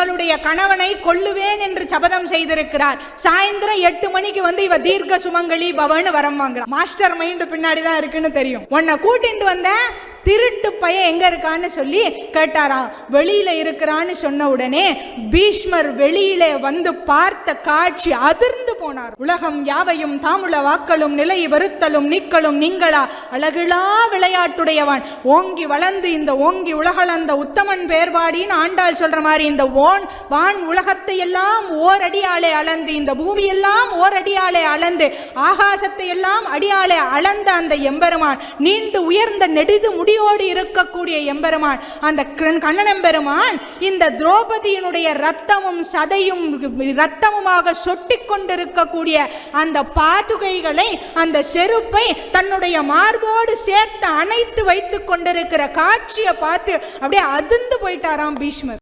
இவளுடைய கணவனை கொல்லுவேன் என்று சபதம் செய்திருக்கிறார். சாயந்தரம் எட்டு மணிக்கு வந்து இவ தீர்க்க சுமங்கலி பவன்னு வரம் வாங்குறான் மாஸ்டர் மைண்ட் பின்னாடி தான் இருக்குன்னு தெரியும். உன்னை கூட்டிட்டு வந்த திருட்டு பையன் எங்க இருக்கான்னு சொல்லி கேட்டாராம் வெளியில இருக்கிறான்னு சொன்ன உடனே பீஷ்மர் வெளியிலே வந்து பார்த்த காட்சி அதிர்ந்து போனார். உலகம் யாவையும் தாமுல வாக்களும் நிலை வருத்தலும் நீக்களும் நீங்களா. அழகிலா விளையாட்டுடையவன். ஓங்கி வளர்ந்து இந்த ஓங்கி உலகளந்த உத்தமன் பேர்பாடின்னு ஆண்டாள் சொல்ற மாதிரி இந்த ஓன் வான் உலகத்தை எல்லாம் ஓரடியாலே அளந்து இந்த பூமியெல்லாம் ஓரடியாலே அளந்து ஆகாசத்தை எல்லாம் அடியாலே அளந்த அந்த எம்பெருமான் நீண்டு உயர்ந்த நெடிது முடியோடு இருக்கக்கூடிய எம்பெருமான் அந்த கண்- கண்ணனெம்பெருமான் இந்த திரௌபதியினுடைய ரத்தமும் சதையும் ரத்தமுமாக சொட்டி கொண்டிருக்கக்கூடிய அந்த பாதுகைகளை அந்த செருப்பை தன்னுடைய மார்போடு சேர்த்து அணைத்து வைத்து கொண்டிருக்கிற காட்சியை பார்த்து அப்படியே அதிர்ந்து போயிட்டாராம் பீஷ்மர்.